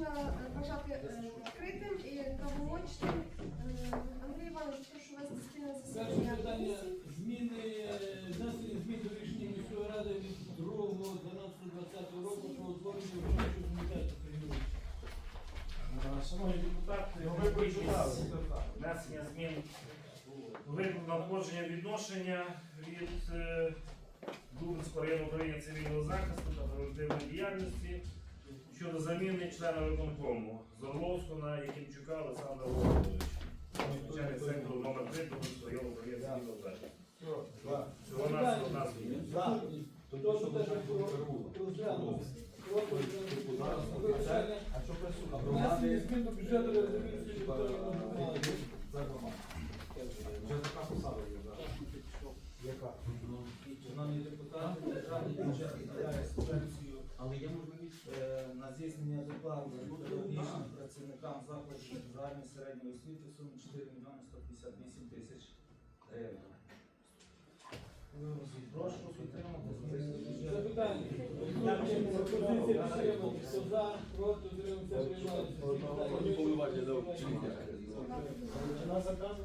можна е, вважати е, відкритим. І правомочним. Е, Андрій Іванович, прошу вести спільне Перше засідання питання. зміни е, внесення змін до рішення міської ради від 2.12.20 року про утворення виконавчого комітету. Шановні депутати, виборчість внесення змін. У виклик відношення від е, Дубинського району управління цивільного захисту та превентивної діяльності щодо заміни члена виконкому з на Якимчука Олександра Володимировича. Начальник сектору номер 3 Дубинського району цивільного захисту. Всього нас одна зміна. Змін до бюджету. Яка? Шановні депутати, державний бюджет Але є можливість. е, на здійснення доплат педагогічним працівникам закладів загальної середньої освіти в сумі 4 мільйони 158 тисяч гривень. Прошу підтримати. Запитання. Пропозиція підтримана. Хто за, проти, утримався, приймається. Одного не поливати, да. Чи на заказ